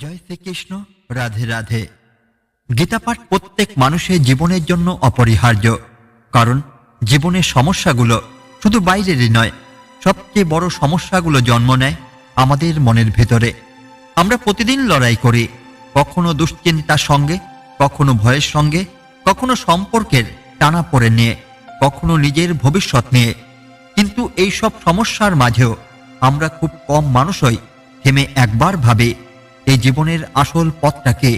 জয় শ্রীকৃষ্ণ রাধে রাধে। গীতাপাঠ প্রত্যেক মানুষের জীবনের জন্য অপরিহার্য, কারণ জীবনের সমস্যাগুলো শুধু বাইরেরই নয়, সবচেয়ে বড় সমস্যাগুলো জন্ম নেয় আমাদের মনের ভেতরে। আমরা প্রতিদিন লড়াই করি, কখনো দুশ্চিন্তার সঙ্গে, কখনো ভয়ের সঙ্গে, কখনো সম্পর্কের টানা পড়ে নিয়ে, কখনো নিজের ভবিষ্যৎ নিয়ে। কিন্তু এই সব সমস্যার মাঝেও আমরা খুব কম মানুষই থেমে একবার ভাবে এই জীবনের আসল পথটাকে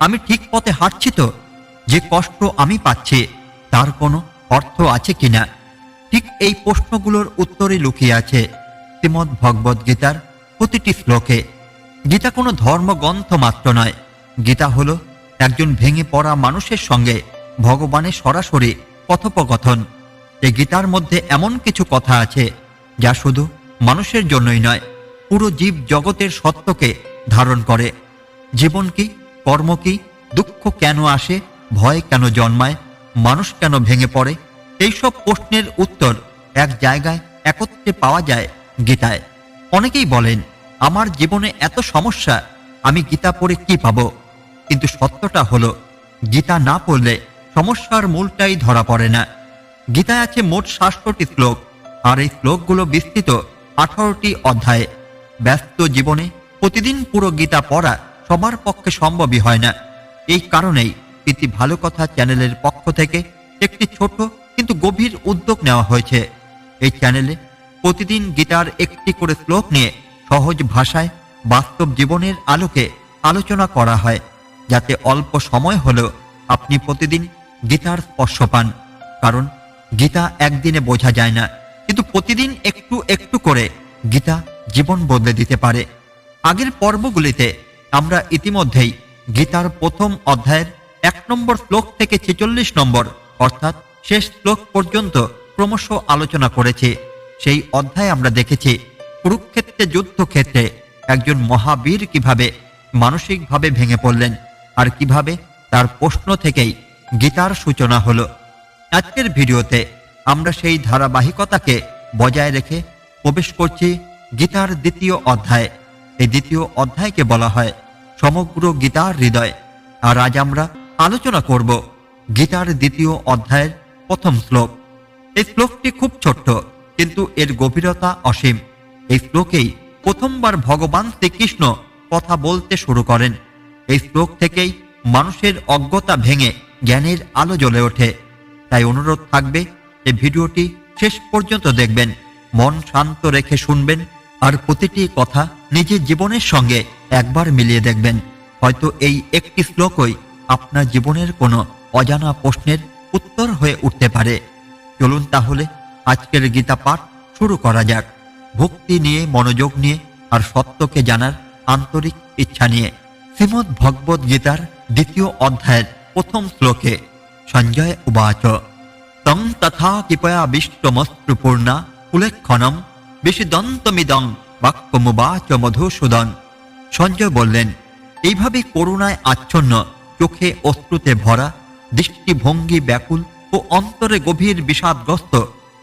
আমি ঠিক পথে হাঁটছি তো? যে কষ্ট আমি পাচ্ছি, তার কোনো অর্থ আছে কিনা? ঠিক এই প্রশ্নগুলোর উত্তরে লুকিয়ে আছে শ্রীমদ ভগবদ গীতার প্রতিটি শ্লোকে। গীতা কোনো ধর্মগ্রন্থ মাত্র নয়। গীতা হলো একজন ভেঙে পড়া মানুষের সঙ্গে ভগবানের সরাসরি কথোপকথন। এই গীতার মধ্যে এমন কিছু কথা আছে যা শুধু মানুষের জন্যই নয়, পুরো জীব জগতের সত্যকে ধারণ করে। জীবন কি, কর্ম কি, দুঃখ কেন আসে, ভয় কেন জন্মায়, মানুষ কেন ভেঙে পড়ে? এইসব প্রশ্নের উত্তর এক জায়গায় একত্রে পাওয়া যায় গীতায়। অনেকেই বলেন, আমার জীবনে এত সমস্যা, আমি গীতা পড়ে কি পাবো? কিন্তু সত্যটা হলো, গীতা না পড়লে সমস্যার মূলটাই ধরা পড়ে না। গীতায় আছে মোট সাতশোটি শ্লোক, আর এই শ্লোকগুলো বিস্তৃত আঠারোটি অধ্যায়ে। ব্যস্ত জীবনে প্রতিদিন পুরো গীতা পড়া সবার পক্ষে সম্ভবই হয় না। এই কারণেই ইতি ভালো কথা চ্যানেলের পক্ষ থেকে একটি ছোট কিন্তু গভীর উদ্যোগ নেওয়া হয়েছে। এই চ্যানেলে প্রতিদিন গীতার একটি করে শ্লোক নিয়ে সহজ ভাষায় বাস্তব জীবনের আলোকে আলোচনা করা হয়, যাতে অল্প সময় হলেও আপনি প্রতিদিন গীতার স্পর্শ পান। কারণ গীতা একদিনে বোঝা যায় না, কিন্তু প্রতিদিন একটু একটু করে গীতা জীবন বদলে দিতে পারে। আগের পর্বগুলিতে আমরা ইতিমধ্যেই গীতার প্রথম অধ্যায়ের এক নম্বর শ্লোক থেকে ছেচল্লিশ নম্বর, অর্থাৎ শেষ শ্লোক পর্যন্ত ক্রমশ আলোচনা করেছি। সেই অধ্যায়ে আমরা দেখেছি কুরুক্ষেত্রে যুদ্ধক্ষেত্রে একজন মহাবীর কীভাবে মানসিকভাবে ভেঙে পড়লেন আর কীভাবে তার প্রশ্ন থেকেই গীতার সূচনা হলো। আজকের ভিডিওতে আমরা সেই ধারাবাহিকতাকে বজায় রেখে প্রবেশ করছি গীতার দ্বিতীয় অধ্যায়। এই দ্বিতীয় অধ্যায়কে বলা হয় সমগ্র গীতার হৃদয়। আর আজ আমরা আলোচনা করব গীতার দ্বিতীয় অধ্যায়ের প্রথম শ্লোক। এই শ্লোকটি খুব ছোট্ট, কিন্তু এর গভীরতা অসীম। এই শ্লোকেই প্রথমবার ভগবান শ্রীকৃষ্ণ কথা বলতে শুরু করেন। এই শ্লোক থেকেই মানুষের অজ্ঞতা ভেঙে জ্ঞানের আলো জ্বলে ওঠে। তাই অনুরোধ থাকবে, এই ভিডিওটি শেষ পর্যন্ত দেখবেন, মন শান্ত রেখে শুনবেন আর প্রতিটি কথা নিজের জীবনের সঙ্গে একবার মিলিয়ে দেখবেন। হয়তো এই একটি শ্লোকই আপনার জীবনের কোনো অজানা প্রশ্নের উত্তর হয়ে উঠতে পারে। চলুন তাহলে আজকের গীতা পাঠ শুরু করা যাক। ভক্তি নিয়ে, মনোযোগ নিয়ে আর সত্যকে জানার আন্তরিক ইচ্ছা নিয়ে শ্রীমদ্ ভগবদ গীতার দ্বিতীয় অধ্যায়ের প্রথম শ্লোকে সঞ্জয় উবাচ। তং তথা কৃপয়া বিষ্টমস্ত্রপূর্ণা উল্লেক্ষণম বিশদন্তমিদং বাক্যমুবাচ মধুসূদন। সঞ্জয় বললেন, এইভাবে করুণায় আচ্ছন্ন, চোখে অশ্রুতে ভরা, দৃষ্টিভঙ্গি ব্যাকুল ও অন্তরে গভীর বিষাদগ্রস্ত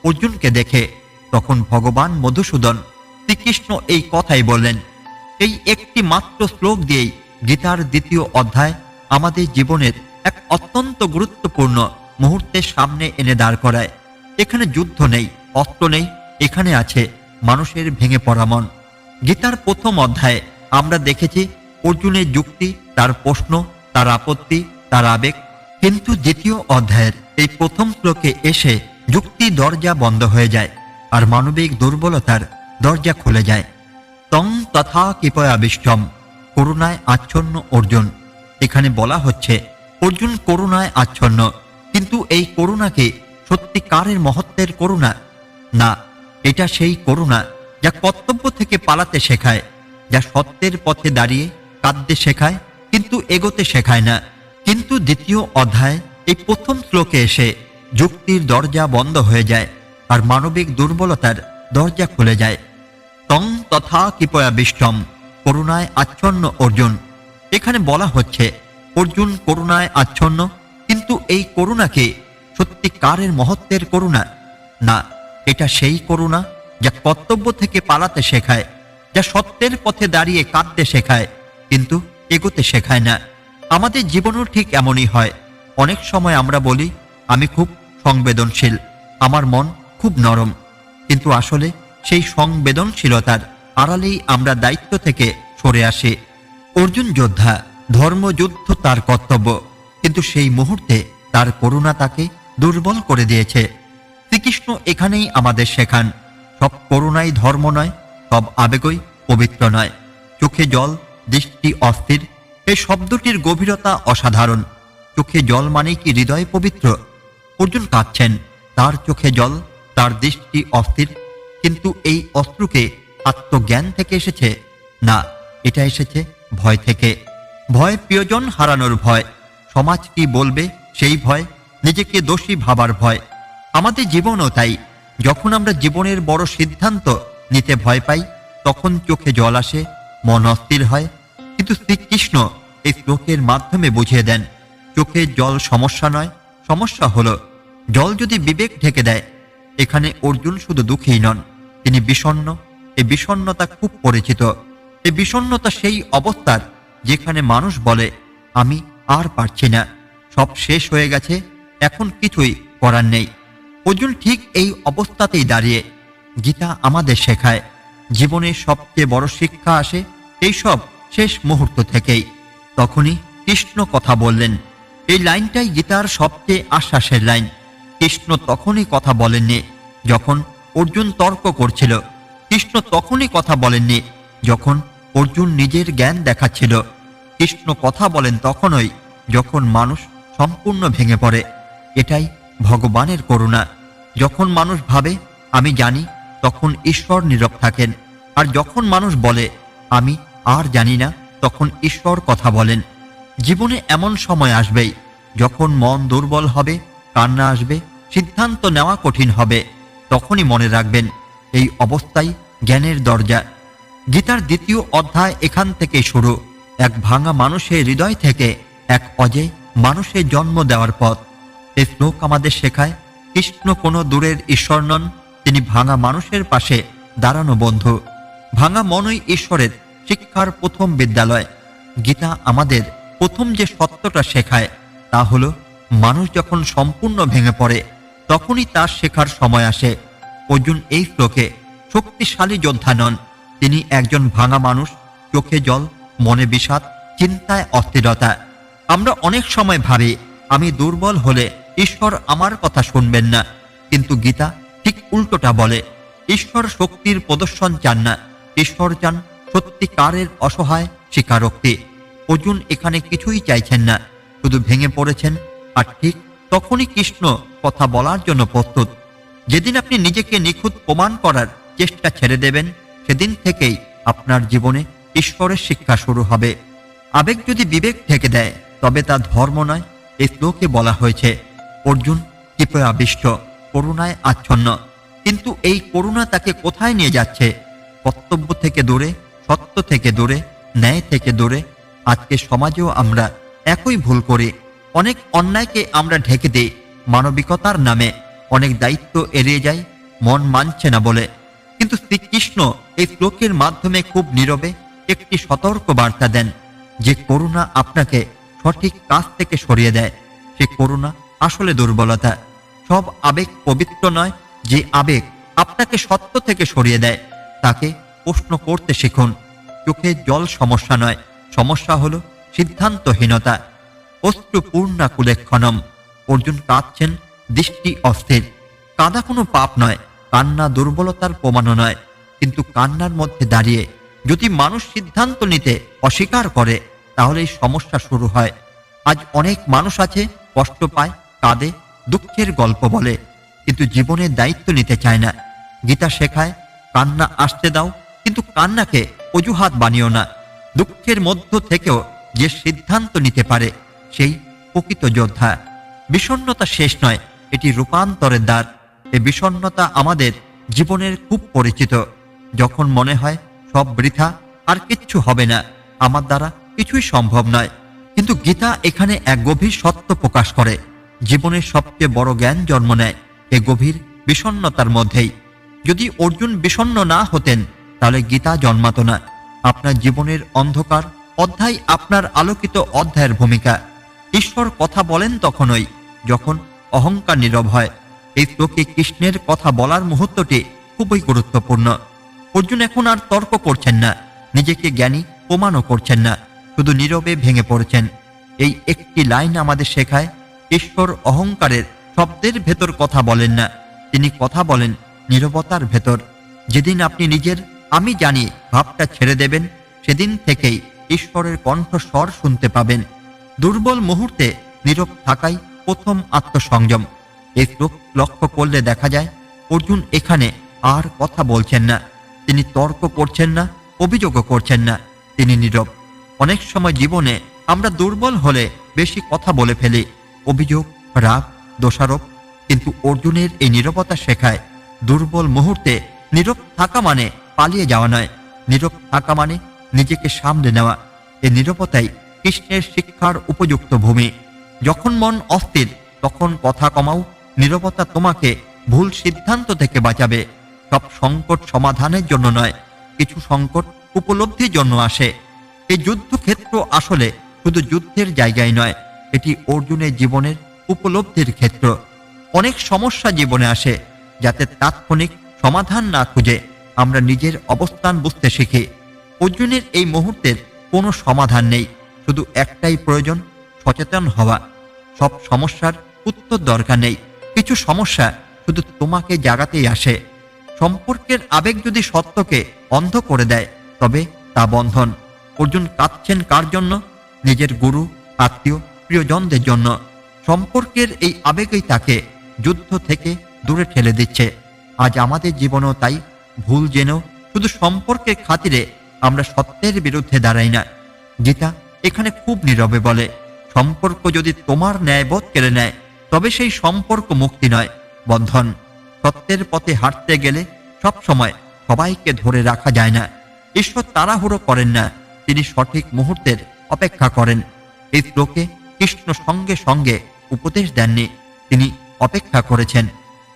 অর্জুনকে দেখে তখন ভগবান মধুসূদন শ্রীকৃষ্ণ এই কথাই বললেন, এই একটি মাত্র শ্লোক দিয়েই গীতার দ্বিতীয় অধ্যায় আমাদের জীবনের এক অত্যন্ত গুরুত্বপূর্ণ মুহূর্তের সামনে এনে দাঁড় করায়। এখানে যুদ্ধ নেই, অস্ত্র নেই, এখানে আছে মানুষের ভেঙে পড়া মন। গীতার প্রথম অধ্যায়ে আমরা দেখেছি অর্জুনের যুক্তি, তার প্রশ্ন, তার আপত্তি, তার আবেগ। কিন্তু দ্বিতীয় অধ্যায়ের এই প্রথম শ্লোকে এসে যুক্তি দরজা বন্ধ হয়ে যায় আর মানবিক দুর্বলতার দরজা খুলে যায়। তং তথা কৃপয়াবিষ্টম করুণায় আচ্ছন্ন অর্জুন। এখানে বলা হচ্ছে, অর্জুন করুণায় আচ্ছন্ন, কিন্তু এই করুণাকে সত্যিকারের মহত্বের করুণা? না এটা সেই করুণা যা কর্তব্য থেকে পালাতে শেখায়, যা সত্যের পথে দাঁড়িয়ে কাঁদতে শেখায়, কিন্তু এগোতে শেখায় না। কিন্তু দ্বিতীয় অধ্যায়, এই প্রথম শ্লোকে এসে যুক্তির দরজা বন্ধ হয়ে যায় আর মানবিক দুর্বলতার দরজা খুলে যায়। তং তথা কৃপয়া বিষ্টম, করুণায় আচ্ছন্ন অর্জুন। এখানে বলা হচ্ছে, অর্জুন করুণায় আচ্ছন্ন, কিন্তু এই করুণাকে সত্যিকারের মহত্বের করুণা না। এটা সেই করুণা যা কর্তব্য থেকে পালাতে শেখায়, যা সত্যের পথে দাঁড়িয়ে কাঁদতে শেখায়, কিন্তু এগোতে শেখায় না। আমাদের জীবনও ঠিক এমনই হয়। অনেক সময় আমরা বলি, আমি খুব সংবেদনশীল, আমার মন খুব নরম। কিন্তু আসলে সেই সংবেদনশীলতার আড়ালেই আমরা দায়িত্ব থেকে সরে আসি। অর্জুন যোদ্ধা ধর্মযুদ্ধ তার কর্তব্য, কিন্তু সেই মুহূর্তে তার করুণা তাকে দুর্বল করে দিয়েছে। শ্রীকৃষ্ণ এখানেই আমাদের শেখান, সব করুণাই ধর্ম নয়, সব আবেগই পবিত্র নয়। চোখে জল, দৃষ্টি অস্থির এই শব্দটির গভীরতা অসাধারণ। চোখে জল মানে কি হৃদয় পবিত্র? অর্জুন কাঁদছেন, তার চোখে জল, তার দৃষ্টি অস্থির, কিন্তু এই অস্ত্রকে আত্মজ্ঞান থেকে এসেছে। না, এটা এসেছে ভয় থেকে। ভয় প্রিয়জন হারানোর ভয়। সমাজ কি বলবে সেই ভয়? নিজেকে দোষী ভাবার ভয়। আমাদের জীবনও তাই। যখন আমরা জীবনের বড় সিদ্ধান্ত নিতে ভয় পাই, তখন চোখে জল আসে, মন অস্থির হয়। কিন্তু শ্রীকৃষ্ণ এই শ্লোকের মাধ্যমে বুঝিয়ে দেন, চোখে জল সমস্যা নয়, সমস্যা হলো, জল যদি বিবেক ঢেকে দেয়, এখানে অর্জুন শুধু দুঃখী নন, তিনি বিষণ্ণ। এই বিষণ্ণতা খুব পরিচিত। এই বিষণ্ণতা সেই অবস্থার যেখানে মানুষ বলে, আমি আর পারছি না, সব শেষ হয়ে গেছে, এখন কিছুই করার নেই। অর্জুন ঠিক এই অবস্থাতেই দাঁড়িয়ে গীতা আমাদের শেখায়। জীবনে সবচেয়ে বড় শিক্ষা আসে এইসব শেষ মুহূর্ত থেকেই। তখনই কৃষ্ণ কথা বললেন। এই লাইনটাই গীতার সবচেয়ে আশ্বাসের লাইন। কৃষ্ণ তখনই কথা বলেননি যখন অর্জুন তর্ক করছিল। কৃষ্ণ তখনই কথা বলেননি যখন অর্জুন নিজের জ্ঞান দেখাচ্ছিল। কৃষ্ণ কথা বলেন তখনই যখন মানুষ সম্পূর্ণ ভেঙে পড়ে। এটাই ভগবানের করুণা। যখন মানুষ ভাবে, আমি জানি, তখন ঈশ্বর নীরব থাকেন। আর যখন মানুষ বলে, আমি আর জানি না, তখন ঈশ্বর কথা বলেন। জীবনে এমন সময় আসবেই, যখন মন দুর্বল হবে, কান্না আসবে, সিদ্ধান্ত নেওয়া কঠিন হবে, তখনই মনে রাখবেন, এই অবস্থাই জ্ঞানের দরজা। গীতার দ্বিতীয় অধ্যায় এখান থেকে শুরু। এক ভাঙা মানুষের হৃদয় থেকে এক অজে মানুষের জন্ম দেওয়ার পথ। এই শ্লোক আমাদের শেখায়, কৃষ্ণ কোনো দূরের ঈশ্বর নন, তিনি ভাঙা মানুষের পাশে দাঁড়ানো বন্ধু। ভাঙা মনই ঈশ্বরের শিক্ষার প্রথম বিদ্যালয়। গীতা আমাদের প্রথম যে সত্যটা শেখায়, তা হলো, মানুষ যখন সম্পূর্ণ ভেঙে পড়ে, তখনই তার শেখার সময় আসে। অর্জুন এই শ্লোকে, শক্তিশালী যোদ্ধা নন, তিনি একজন ভাঙা মানুষ, চোখে জল, মনে বিষাদ, চিন্তায় অস্থিরতা। আমরা অনেক সময় ভাবি, আমি দুর্বল হলে ঈশ্বর আমার কথা শুনবেন না। কিন্তু গীতা ঠিক উল্টোটা বলে, ঈশ্বর শক্তির প্রদর্শন চান না। ঈশ্বর চান সত্যিকারের অসহায় স্বীকারোক্তি। অর্জুন এখানে কিছুই চাইছেন না, শুধু ভেঙে পড়েছেন। আর ঠিক তখনই কৃষ্ণ কথা বলার জন্য প্রস্তুত। যেদিন আপনি নিজেকে নিখুঁত প্রমাণ করার চেষ্টা ছেড়ে দেবেন, সেদিন থেকেই আপনার জীবনে ঈশ্বরের শিক্ষা শুরু হবে। আবেগ যদি বিবেক ঢেকে দেয়, তবে তা ধর্ম নয় এই শ্লোকে বলা হয়েছে। অর্জুন কৃপয়া আবিষ্ট করুণায় আচ্ছন্ন। কিন্তু এই করুণা তাকে কোথায় নিয়ে যাচ্ছে? কর্তব্য থেকে দূরে, সত্য থেকে দূরে, ন্যায় থেকে দূরে আজকে সমাজেও আমরা একই ভুল করি। অনেক অন্যায়কে আমরা ঢেকে দিই, মানবিকতার নামে অনেক দায়িত্ব এড়িয়ে যায় মন মানছে না বলে। কিন্তু শ্রীকৃষ্ণ এই শ্লোকের মাধ্যমে খুব নীরবে একটি সতর্ক বার্তা দেন, যে করুণা আপনাকে সঠিক কাজ থেকে সরিয়ে দেয়। সে করুণা আসলে দুর্বলতা। সব আবেগ পবিত্র নয়, যে আবেগ আপনাকে সত্য থেকে সরিয়ে দেয়, তাকে প্রশ্ন করতে শিখুন। চোখে জল সমস্যা নয়, সমস্যা হলো সিদ্ধান্তহীনতা। অস্ত্রপূর্ণা কুলেক্ষণম। অর্জুন কাঁদছেন, দৃষ্টি অস্থির। কাঁদা কোনো পাপ নয়, কান্না দুর্বলতার প্রমাণও নয়, কিন্তু কান্নার মধ্যে দাঁড়িয়ে যদি মানুষ সিদ্ধান্ত নিতে অস্বীকার করে তাহলে এই সমস্যা শুরু হয়। আজ অনেক মানুষ আছে কষ্ট পায় কাঁদে দুঃখের গল্প বলে, কিন্তু জীবনের দায়িত্ব নিতে চায় না। গীতা শেখায়, কান্না আসতে দাও, কিন্তু কান্নাকে অজুহাত বানিও না। দুঃখের মধ্য থেকেও যে সিদ্ধান্ত নিতে পারে, সেই প্রকৃত যোদ্ধা। বিষণ্ণতা শেষ নয়, এটি রূপান্তরের দ্বার। এ বিষণ্ণতা আমাদের জীবনের খুব পরিচিত। যখন মনে হয় সব বৃথা, আর কিচ্ছু হবে না, আমার দ্বারা কিছুই সম্ভব নয়। কিন্তু গীতা এখানে এক গভীর সত্য প্রকাশ করে। জীবনের সবচেয়ে বড় জ্ঞান জন্ম নেয় এ গভীর বিষণ্ণতার মধ্যেই। যদি অর্জুন বিষণ্ণ না হতেন, তাহলে গীতা জন্মাতো না। আপনার জীবনের অন্ধকার অধ্যায় আপনার আলোকিত অধ্যায়ের ভূমিকা। ঈশ্বর কথা বলেন তখনই, যখন অহংকার নীরব হয়। এই শ্লোকে কৃষ্ণের কথা বলার মুহূর্তটি খুবই গুরুত্বপূর্ণ। অর্জুন এখন আর তর্ক করছেন না, নিজেকে জ্ঞানী প্রমাণও করছেন না, শুধু নীরবে ভেঙে পড়েছেন। এই একটি লাইন আমাদের শেখায় ঈশ্বর অহংকারের শব্দের ভেতর কথা বলেন না। তিনি কথা বলেন নীরবতার ভেতর। যেদিন আপনি নিজের আমি জানি ভাবটা ছেড়ে দেবেন, সেদিন থেকেই ঈশ্বরের কণ্ঠস্বর শুনতে পাবেন। দুর্বল মুহূর্তে নীরব থাকাই প্রথম আত্মসংযম। শ্লোক লক্ষ্য করলে দেখা যায়, অর্জুন এখানে আর কথা বলছেন না। তিনি তর্ক করছেন না, অভিযোগও করছেন না। তিনি নীরব। অনেক সময় জীবনে আমরা দুর্বল হলে বেশি কথা বলে ফেলি। অভিযোগ, রাগ, দোষারোপ, কিন্তু অর্জুনের এই নীরবতা শেখায়। দুর্বল মুহূর্তে নীরব থাকা মানে পালিয়ে যাওয়া নয়। নীরব থাকা মানে নিজেকে সামলে নেওয়া। এই নীরবতাই কৃষ্ণের শিক্ষার উপযুক্ত ভূমি। যখন মন অস্থির, তখন কথা কমাও, নীরবতা তোমাকে ভুল সিদ্ধান্ত থেকে বাঁচাবে। সব সংকট সমাধানের জন্য নয়, কিছু সংকট উপলব্ধির জন্য আসে। এই যুদ্ধক্ষেত্র আসলে শুধু যুদ্ধের জায়গায় নয় এটি অর্জুনের জীবনের উপলব্ধির ক্ষেত্র। অনেক সমস্যা জীবনে আসে, যাতে তাৎক্ষণিক সমাধান না খুঁজে আমরা নিজের অবস্থান বুঝতে শিখি। অর্জুনের এই মুহূর্তের কোনো সমাধান নেই, শুধু একটাই প্রয়োজন, সচেতন হওয়া। সব সমস্যার উত্তর দরকার নেই। কিছু সমস্যা শুধু তোমাকে জাগাতেই আসে। সম্পর্কের আবেগ যদি সত্যকে অন্ধ করে দেয়, তবে তা বন্ধন। অর্জুন কাঁদছেন কার জন্য? নিজের গুরু, আত্মীয় প্রিয়জনদের জন্য সম্পর্কের এই আবেগই তাকে যুদ্ধ থেকে দূরে ঠেলে দিচ্ছে। আজ আমাদের জীবনেও তাই ভুল জেনেও শুধু সম্পর্কের খাতিরে আমরা সত্যের বিরুদ্ধে দাঁড়াই না। গীতা এখানে খুব নীরবে বলে, সম্পর্ক যদি তোমার ন্যায়বোধ কেড়ে নেয়, তবে সেই সম্পর্ক মুক্তি নয়। বন্ধন, সত্যের পথে হাঁটতে গেলে সব সময় সবাইকে ধরে রাখা যায় না। ঈশ্বর তাড়াহুড়ো করেন না, তিনি সঠিক মুহূর্তের অপেক্ষা করেন। এই শ্লোকে কৃষ্ণ সঙ্গে সঙ্গে উপদেশ দেননি। তিনি অপেক্ষা করেছেন,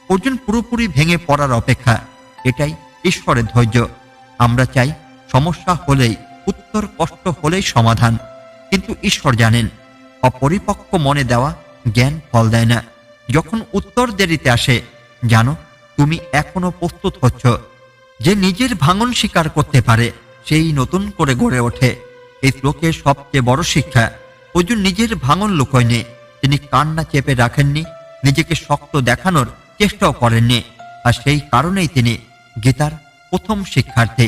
অর্জুন পুরোপুরি ভেঙে পড়ার অপেক্ষা, এটাই ঈশ্বরের ধৈর্য। আমরা চাই সমস্যা হলেই, উত্তর কষ্ট হলেই সমাধান। কিন্তু ঈশ্বর জানেন, অপরিপক্ক মনে দেওয়া জ্ঞান ফল দেয় না। যখন উত্তর দেরিতে আসে, জানো, তুমি এখনও প্রস্তুত হচ্ছ। যে নিজের ভাঙন স্বীকার করতে পারে, সেই নতুন করে গড়ে ওঠে। এই শ্লোকের সবচেয়ে বড় শিক্ষা অর্জুন নিজের ভাঙন লুকোয়নি। তিনি কান্না চেপে রাখেননি, নিজেকে শক্ত দেখানোর চেষ্টাও করেননি। আর সেই কারণেই তিনি গীতার প্রথম শিক্ষার্থী।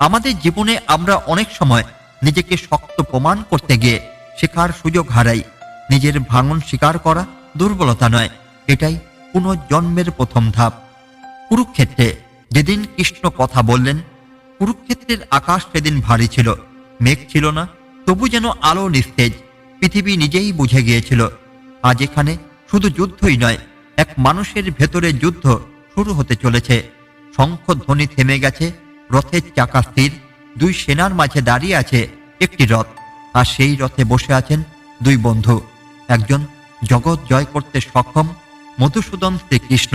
আমাদের জীবনে আমরা অনেক সময় নিজেকে শক্ত প্রমাণ করতে গিয়ে শেখার সুযোগ হারাই। নিজের ভাঙন স্বীকার করা দুর্বলতা নয়, এটাই পুনর্জন্মের প্রথম ধাপ। কুরুক্ষেত্রে যেদিন কৃষ্ণ কথা বললেন, কুরুক্ষেত্রের আকাশ সেদিন ভারী ছিল, মেঘ ছিল না, তবু যেন আলো নিস্তেজ। পৃথিবী নিজেই বুঝে গিয়েছিল, আজ এখানে শুধু যুদ্ধই নয়, এক মানুষের ভেতরে যুদ্ধ শুরু হতে চলেছে। শঙ্খ ধ্বনি থেমে গেছে, রথের চাকা স্থির, দুই সেনার মাঝে দাঁড়িয়ে আছে একটি রথ, আর সেই রথে বসে আছেন দুই বন্ধু, একজন জগৎ জয় করতে সক্ষম মধুসূদন শ্রীকৃষ্ণ,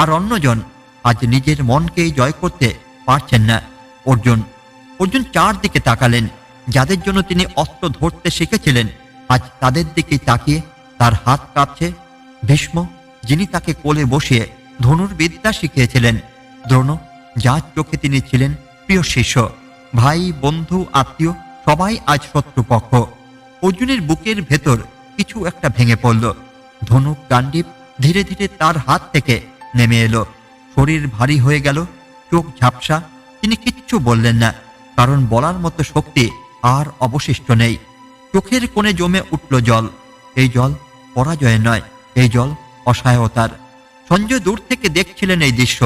আর অন্যজন আজ নিজের মনকেই জয় করতে পারছেন না। অর্জুন অর্জুন চারদিকে তাকালেন, যাদের জন্য তিনি অস্ত্র ধরতে শিখেছিলেন। আজ তাদের দিকে তাকিয়ে তার হাত কাঁপছে। ভীষ্ম, যিনি তাকে কোলে বসিয়ে ধনুর বিদ্যা শিখিয়েছিলেন, দ্রোণ, যার চোখে তিনি ছিলেন প্রিয় শিষ্য, ভাই, বন্ধু, আত্মীয়, সবাই আজ শত্রুপক্ষ। অর্জুনের বুকের ভেতর কিছু একটা ভেঙে পড়ল। ধনুক গান্ডীপ ধীরে ধীরে তার হাত থেকে নেমে এলো। শরীর ভারী হয়ে গেল, চোখ ঝাপসা। তিনি কিচ্ছু বললেন না, কারণ বলার মতো শক্তি আর অবশিষ্ট নেই। চোখের কোণে জমে উঠল জল। এই জল পরাজয় নয়, এই জল অসহায়তার। সঞ্জয় দূর থেকে দেখছিলেন এই দৃশ্য।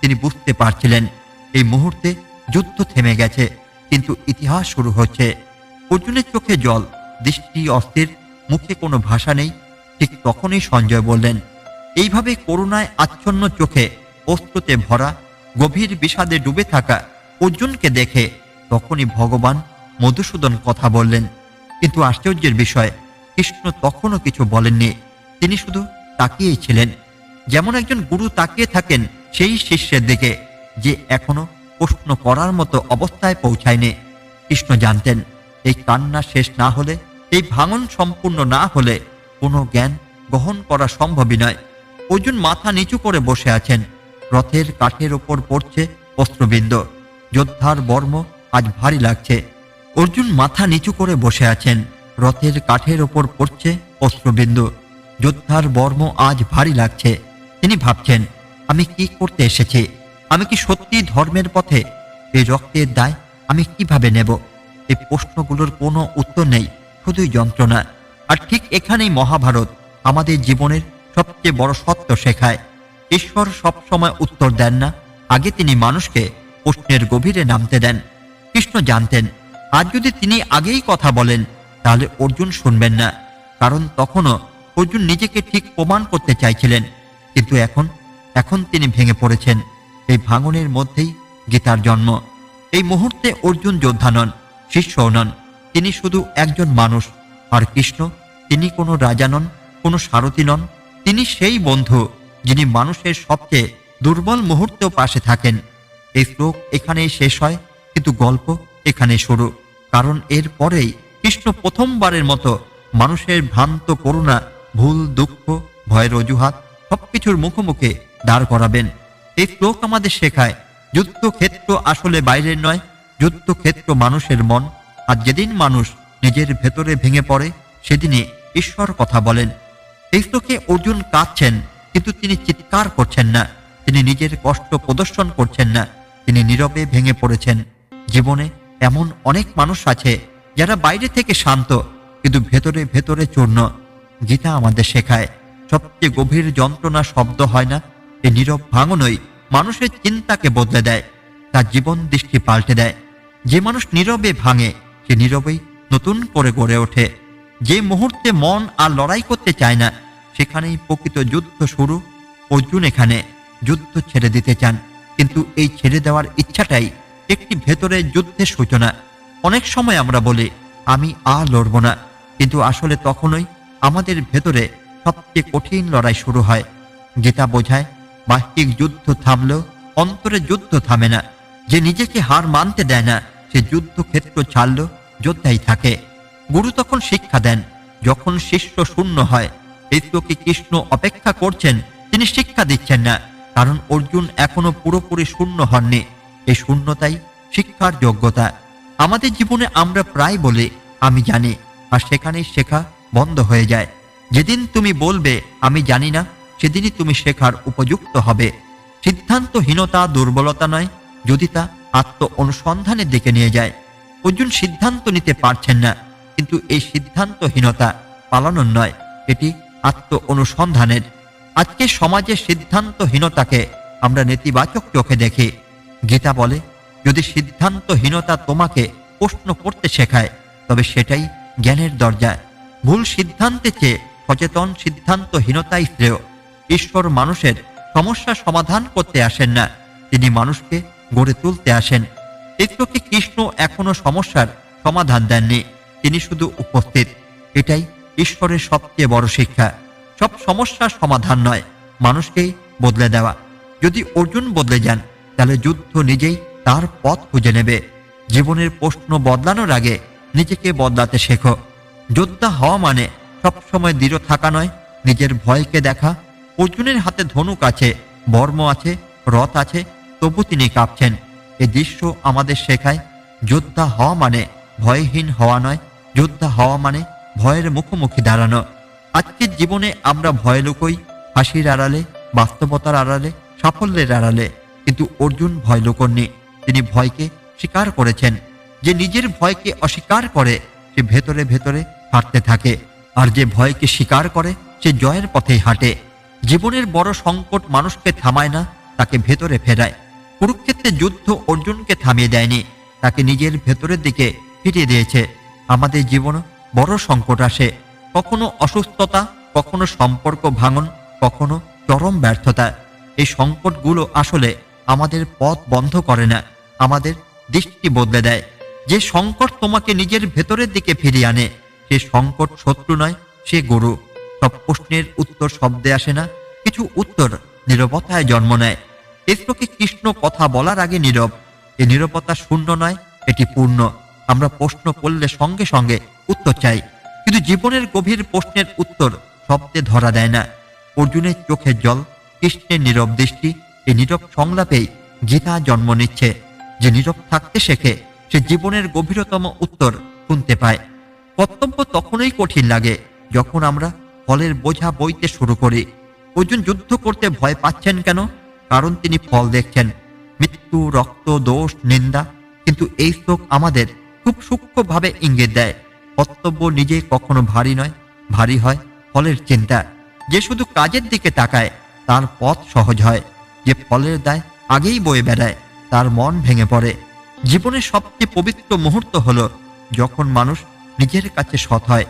তিনি বুঝতে পারছিলেন, এই মুহূর্তে যুদ্ধ থেমে গেছে, কিন্তু ইতিহাস শুরু হচ্ছে। অর্জুনের চোখে জল, দৃষ্টি অস্থির, মুখে কোনো ভাষা নেই। ঠিক তখনই সঞ্জয় বললেন, এইভাবে করুণায় আচ্ছন্ন চোখে, অস্ত্রতে ভরা, গভীর বিষাদে ডুবে থাকা অর্জুনকে দেখে তখনই ভগবান মধুসূদন কথা বললেন কিন্তু আশ্চর্যের বিষয়। কৃষ্ণ তখনও কিছু বলেননি। তিনি শুধু তাকিয়েই ছিলেন। যেমন একজন গুরু তাকিয়ে থাকেন সেই শিষ্যের দিকে, যে এখনও প্রশ্ন করার মতো অবস্থায় পৌঁছায়নি। কৃষ্ণ জানতেন, এই কান্না শেষ না হলে, এই ভাঙন সম্পূর্ণ না হলে কোনো জ্ঞান গ্রহণ করা সম্ভবই নয়। অর্জুন মাথা নিচু করে বসে আছেন। রথের কাঠের ওপর পড়ছে অস্ত্রবিন্দ যোদ্ধার বর্ম আজ ভারী লাগছে। অর্জুন মাথা নিচু করে বসে আছেন। রথের কাঠের ওপর পড়ছে অস্ত্রবিন্দু। যোদ্ধার বর্ম আজ ভারী লাগছে। তিনি ভাবছেন, আমি কি করতে এসেছি? আমি কি সত্যি ধর্মের পথে? এই রক্তের দায় আমি কীভাবে নেব? এই প্রশ্নগুলোর কোনো উত্তর নেই, শুধুই যন্ত্রণা। আর ঠিক এখানেই মহাভারত আমাদের জীবনের সবচেয়ে বড় সত্য শেখায়। ঈশ্বর সবসময় উত্তর দেন না, আগে তিনি মানুষকে প্রশ্নের গভীরে নামতে দেন। কৃষ্ণ জানতেন আজ যদি তিনি আগেই কথা বলেন, তাহলে অর্জুন শুনবেন না। কারণ তখনও অর্জুন নিজেকে ঠিক প্রমাণ করতে চাইছিলেন। কিন্তু এখন এখন তিনি ভেঙে পড়েছেন। এই ভাঙনের মধ্যেই গীতার জন্ম। এই মুহূর্তে অর্জুন যোদ্ধা নন, শিষ্যও নন। তিনি শুধু একজন মানুষ। আর কৃষ্ণ, তিনি কোনো রাজা নন, কোনো সারথি নন। তিনি সেই বন্ধু, যিনি মানুষের সবচেয়ে দুর্বল মুহূর্তেও পাশে থাকেন। এই শ্লোক এখানেই শেষ হয়, কিন্তু গল্প এখানে শুরু। কারণ এর পরেই কৃষ্ণ প্রথমবারের মতো মানুষের ভ্রান্ত করুণা, ভুল, দুঃখ, ভয়ের অজুহাত সবকিছুর মুখোমুখি দাঁড় করাবেন। এই শ্লোক আমাদের শেখায় যুদ্ধক্ষেত্র আসলে বাইরের নয় যুদ্ধক্ষেত্র মানুষের মন। আর যেদিন মানুষ নিজের ভেতরে ভেঙে পড়ে সেদিনে ঈশ্বর কথা বলেন। এই শ্লোকে অর্জুন কাঁদছেন, কিন্তু তিনি চিৎকার করছেন না। তিনি নিজের কষ্ট প্রদর্শন করছেন না। তিনি নীরবে ভেঙে পড়েছেন। জীবনে এমন অনেক মানুষ আছে যারা বাইরে থেকে শান্ত, কিন্তু ভেতরে ভেতরে চূর্ণ। গীতা আমাদের শেখায়, সবচেয়ে গভীর যন্ত্রণা শব্দ হয় না এই নীরব ভাঙনই মানুষের চিন্তাকে বদলে দেয়, তার জীবন দৃষ্টি পাল্টে দেয়। যে মানুষ নীরবে ভাঙে, সে নীরবেই নতুন করে গড়ে ওঠে। যে মুহূর্তে মন আর লড়াই করতে চায় না, সেখানেই প্রকৃত যুদ্ধ শুরু। অর্জুন এখানে যুদ্ধ ছেড়ে দিতে চান, কিন্তু এই ছেড়ে দেওয়ার ইচ্ছাটাই একটি ভেতরের যুদ্ধের সূচনা। অনেক সময় আমরা বলি, আমি আর লড়ব না। কিন্তু আসলে তখনই আমাদের ভেতরে সবচেয়ে কঠিন লড়াই শুরু হয়। গীতা বোঝায়, বাহ্যিক যুদ্ধ থামলেও অন্তরে যুদ্ধ থামে না। যে নিজেকে হার মানতে দেয় না, সে যুদ্ধক্ষেত্র ছাড়লেও যোদ্ধাই থাকে। গুরু তখন শিক্ষা দেন, যখন শিষ্য শূন্য হয় শ্লোকে কৃষ্ণ অপেক্ষা করছেন, তিনি শিক্ষা দিচ্ছেন না। কারণ অর্জুন এখনও পুরোপুরি শূন্য হননি। এই শূন্যতাই শিক্ষার যোগ্যতা। আমাদের জীবনে আমরা প্রায় বলি আমি জানি, আর সেখানেই শেখা বন্ধ হয়ে যায়। যেদিন তুমি বলবে, আমি জানি না, সেদিনই তুমি শেখার উপযুক্ত হবে। সিদ্ধান্তহীনতা দুর্বলতা নয়, যদি তা আত্ম অনুসন্ধানের দিকে নিয়ে যায়। অর্জুন সিদ্ধান্ত নিতে পারছেন না, কিন্তু এই সিদ্ধান্তহীনতা পালানোর নয়, এটি আত্ম অনুসন্ধানের আজকে সমাজের সিদ্ধান্তহীনতাকে আমরা নেতিবাচক চোখে দেখি। গীতা বলে, যদি সিদ্ধান্তহীনতা তোমাকে প্রশ্ন করতে শেখায়, তবে সেটাই জ্ঞানের দরজা ভুল সিদ্ধান্তে চেয়ে সচেতন সিদ্ধান্তহীনতাই শ্রেয়। ঈশ্বর মানুষের সমস্যা সমাধান করতে আসেন না, তিনি মানুষকে গড়ে তুলতে আসেন। এগুলোকে কৃষ্ণ এখনও সমস্যার সমাধান দেননি, তিনি শুধু উপস্থিত। এটাই ঈশ্বরের সবচেয়ে বড় শিক্ষা। সব সমস্যার সমাধান নয়, মানুষকেই বদলে দেওয়া। যদি অর্জুন বদলে যান তাহলে যুদ্ধ নিজেই তার পথ খুঁজে নেবে। জীবনের প্রশ্ন বদলানোর আগে নিজেকে বদলাতে শেখো। যোদ্ধা হওয়া মানে সবসময় দৃঢ় থাকা নয়, নিজের ভয়কে দেখা। অর্জুনের হাতে ধনুক আছে, বর্ম আছে, রথ আছে, তবু তিনি কাঁপছেন। এ দৃশ্য আমাদের শেখায়, যোদ্ধা হওয়া মানে ভয়হীন হওয়া নয়, যোদ্ধা হওয়া মানে ভয়ের মুখোমুখি দাঁড়ানো। আজকের জীবনে আমরা ভয় লুকোই, হাসির আড়ালে, বাস্তবতার আড়ালে, সাফল্যের আড়ালে। কিন্তু অর্জুন ভয় লুকননি তিনি ভয়কে স্বীকার করেছেন। যে নিজের ভয়কে অস্বীকার করে, সে ভেতরে ভেতরে হাঁটতে থাকে। আর যে ভয়কে স্বীকার করে, সে জয়ের পথেই হাঁটে। জীবনের বড় সংকট মানুষকে থামায় না, তাকে ভেতরে ফেরায়। কুরুক্ষেত্রে যুদ্ধ অর্জুনকে থামিয়ে দেয়নি, তাকে নিজের ভেতরের দিকে ফিরিয়ে দিয়েছে। আমাদের জীবনে বড় সংকট আসে। কখনো অসুস্থতা, কখনো সম্পর্ক ভাঙন, কখনো চরম ব্যর্থতা। এই সংকটগুলো আসলে আমাদের পথ বন্ধ করে না, আমাদের দৃষ্টি বদলে দেয়। যে সংকট তোমাকে নিজের ভেতরের দিকে ফিরিয়ে আনে, সে সংকট শত্রু নয়, সে গুরু। সব প্রশ্নের উত্তর শব্দে আসে না, কিছু উত্তর নিরবতায় জন্ম নেয়। এই কৃষ্ণ কথা বলার আগে নীরব এই নিরবতা শূন্য নয়, এটি পূর্ণ। আমরা প্রশ্ন করলে সঙ্গে সঙ্গে উত্তর চাই, কিন্তু জীবনের গভীর প্রশ্নের উত্তর শব্দে ধরা দেয় না। অর্জুনের চোখের জল, কৃষ্ণের নীরব দৃষ্টি এই নীরব সংলাপেই গীতা জন্ম নিচ্ছে, যে নীরব থাকতে শেখে, সে জীবনের গভীরতম উত্তর শুনতে পায়। কর্তব্য তখনই কঠিন লাগে যখন আমরা ফলের বোঝা বইতে শুরু করি। অর্জুন যুদ্ধ করতে ভয় পাচ্ছেন কেন? কারণ তিনি ফল দেখছেন। মৃত্যু, রক্ত, দোষ, নিন্দা, কিন্তু এই শ্লোক আমাদের খুব সূক্ষ্মভাবে ইঙ্গিত দেয়। কর্তব্য নিজে কখনো ভারী নয়, ভারী হয় ফলের চিন্তা। যে শুধু কাজের দিকে তাকায়, তার পথ সহজ হয়। যে ফলের দায় আগেই বয়ে বেড়ায়, তার মন ভেঙে পড়ে। জীবনের সবচেয়ে পবিত্র মুহূর্ত হলো যখন মানুষ নিজের কাছে সৎ হয়।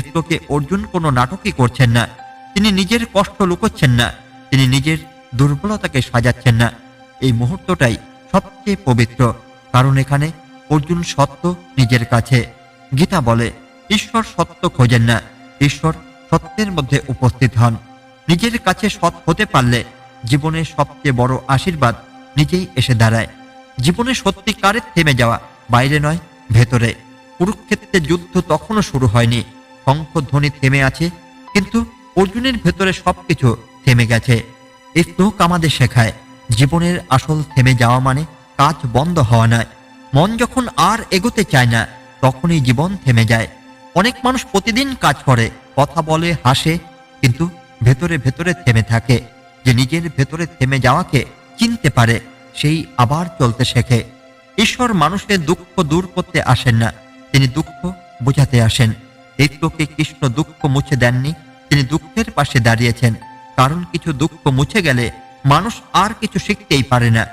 শ্লোকে অর্জুন কোনো নাটকই করছেন না। তিনি নিজের কষ্ট লুকোচ্ছেন না। তিনি নিজের দুর্বলতাকে সাজাচ্ছেন না। এই মুহূর্তটাই সবচেয়ে পবিত্র। কারণ এখানে অর্জুন সত্য নিজের কাছে। গীতা বলে, ঈশ্বর সত্য খোঁজেন না। ঈশ্বর সত্যের মধ্যে উপস্থিত হন। নিজের কাছে সৎ হতে পারলে জীবনের সবচেয়ে বড় আশীর্বাদ নিজেই এসে দাঁড়ায়। জীবনে সত্যিকারের থেমে যাওয়া বাইরে নয়, ভেতরে। কুরুক্ষেত্রের যুদ্ধ তখনও শুরু হয়নি। শঙ্খধ্বনি থেমে আছে, কিন্তু অর্জুনের ভেতরে সবকিছু থেমে গেছে। শ্লোক আমাদের শেখায়, জীবনের আসল থেমে যাওয়া মানে কাজ বন্ধ হওয়া নয়। মন যখন আর এগোতে চায় না, তখনই জীবন থেমে যায়। অনেক মানুষ প্রতিদিন কাজ করে, কথা বলে, হাসে, কিন্তু ভেতরে ভেতরে থেমে থাকে। যে নিজের ভেতরে থেমে যাওয়াকে চিনতে পারে, সেই আবার চলতে শেখে। ঈশ্বর মানুষের দুঃখ দূর করতে আসেন না, তিনি দুঃখ বোঝাতে আসেন। শ্লোকে কৃষ্ণ দুঃখ মুছে দেননি, তিনি দুঃখের পাশে দাঁড়িয়েছেন। কারণ কিছু দুঃখ মুছে গেলে মানুষ আর কিছু শিখতেই পারে না।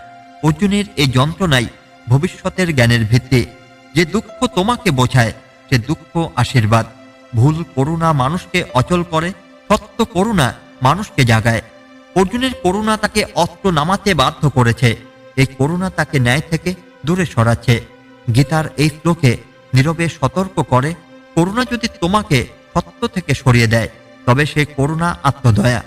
অর্জুনের এই যন্ত্রণাই ভবিষ্যতের জ্ঞানের ভিত্তি। যে দুঃখ তোমাকে বোঝায়, সে দুঃখ আশীর্বাদ। ভুল করুণা মানুষকে অচল করে, সত্য করুণা মানুষকে জাগায়। অর্জুনের করুণা তাকে অস্ত্র নামাতে বাধ্য করেছে। এই করুণা তাকে ন্যায় থেকে দূরে সরাচ্ছে। গীতার এই শ্লোকে নীরবে সতর্ক করে, করুণা যদি তোমাকে সত্য থেকে সরিয়ে দেয়, তবে সে করুণা আত্মদয়া।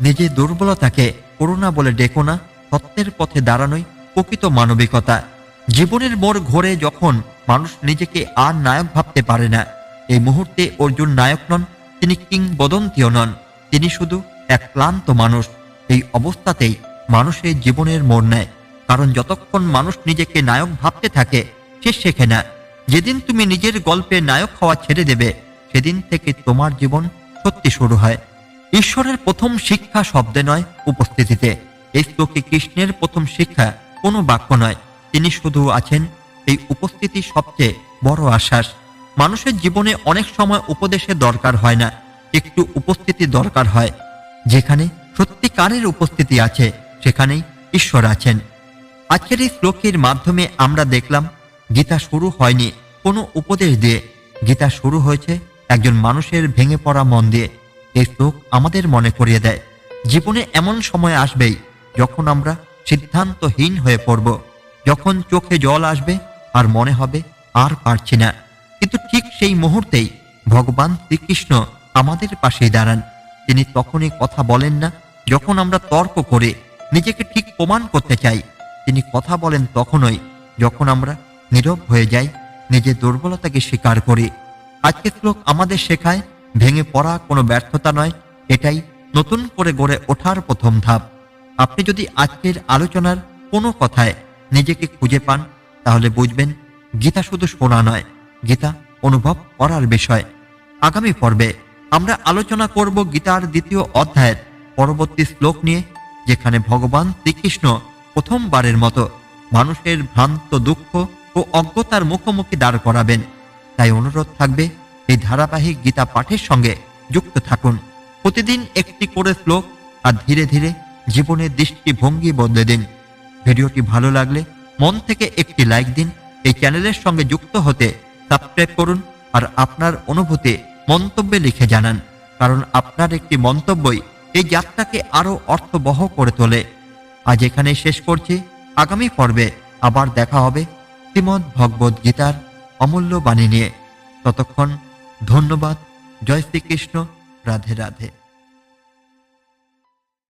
নিজের দুর্বলতাকে করুণা বলে ডেকো না, সত্যের পথে দাঁড়ানোই প্রকৃত মানবিকতা। জীবনের মোড় ঘোরে যখন মানুষ নিজেকে আর নায়ক ভাবতে পারে না। এই মুহূর্তে অর্জুন নায়ক নন, তিনি কিংবদন্তীয় নন। তিনি শুধু এক ক্লান্ত মানুষ। এই অবস্থাতেই মানুষের জীবনের মোড় নেয়। কারণ যতক্ষণ মানুষ নিজেকে নায়ক ভাবতে থাকে, সে শেখে না। যেদিন তুমি নিজের গল্পে নায়ক হওয়া ছেড়ে দেবে, সেদিন থেকে তোমার জীবন সত্যি শুরু হয়। ঈশ্বরের প্রথম শিক্ষা শব্দে নয়, উপস্থিতিতে। এই শ্লোকে কৃষ্ণের প্রথম শিক্ষা কোনো বাক্য নয়। তিনি শুধু আছেন, এই উপস্থিতি সবচেয়ে বড় আশ্বাস। মানুষের জীবনে অনেক সময় উপদেশের দরকার হয় না, একটু উপস্থিতি দরকার হয়, যেখানে সত্যিকারের উপস্থিতি আছে, সেখানেই ঈশ্বর আছেন। আজকের এই শ্লোকের মাধ্যমে আমরা দেখলাম, গীতা শুরু হয়নি কোনো উপদেশ দিয়ে। গীতা শুরু হয়েছে একজন মানুষের ভেঙে পড়া মন দিয়ে। এই শ্লোক আমাদের মনে করিয়ে দেয়, জীবনে এমন সময় আসবেই যখন আমরা সিদ্ধান্তহীন হয়ে পড়ব। যখন চোখে জল আসবে আর মনে হবে আর পারছি না। কিন্তু ঠিক সেই মুহূর্তেই ভগবান শ্রীকৃষ্ণ আমাদের পাশেই দাঁড়ান। তিনি তখনই কথা বলেন না। যখন আমরা তর্ক করে নিজেকে ঠিক প্রমাণ করতে চাই, তিনি কথা বলেন তখনই যখন আমরা নীরব হয়ে যাই, নিজের দুর্বলতাকে স্বীকার করি। আজকে শ্লোক আমাদের শেখায়, ভেঙে পড়া কোনো ব্যর্থতা নয়, এটাই নতুন করে গড়ে ওঠার প্রথম ধাপ। আপনি যদি আজকের আলোচনার কোনো কথায় নিজেকে খুঁজে পান, তাহলে বুঝবেন গীতা শুধু শোনা নয়, গীতা অনুভব করার বিষয়। আগামী পর্বে আমরা আলোচনা করব গীতার দ্বিতীয় অধ্যায়ের পরবর্তী শ্লোক নিয়ে, যেখানে ভগবান শ্রীকৃষ্ণ প্রথমবারের মতো মানুষের ভ্রান্ত দুঃখ ও অজ্ঞতার মুখোমুখি দাঁড় করাবেন। তাই অনুরোধ থাকবে, এই ধারাবাহিক গীতা পাঠের সঙ্গে যুক্ত থাকুন। প্রতিদিন একটি করে শ্লোক আর ধীরে ধীরে জীবনের দৃষ্টিভঙ্গি বদলে দিন। ভিডিওটি ভালো লাগলে মন থেকে একটি লাইক দিন, এই চ্যানেলের সঙ্গে যুক্ত হতে সাবস্ক্রাইব করুন আর আপনার অনুভূতি মন্তব্যে লিখে জানান, কারণ আপনার একটি মন্তব্যই এই যাত্রাকে আরও অর্থবহ করে তোলে। আজ এখানে শেষ করছি। আগামী পর্বে আবার দেখা হবে শ্রীমদ্ ভগবদ গীতার অমূল্য বাণী নিয়ে। ততক্ষণ ধন্যবাদ। জয় শ্রীকৃষ্ণ। রাধে রাধে।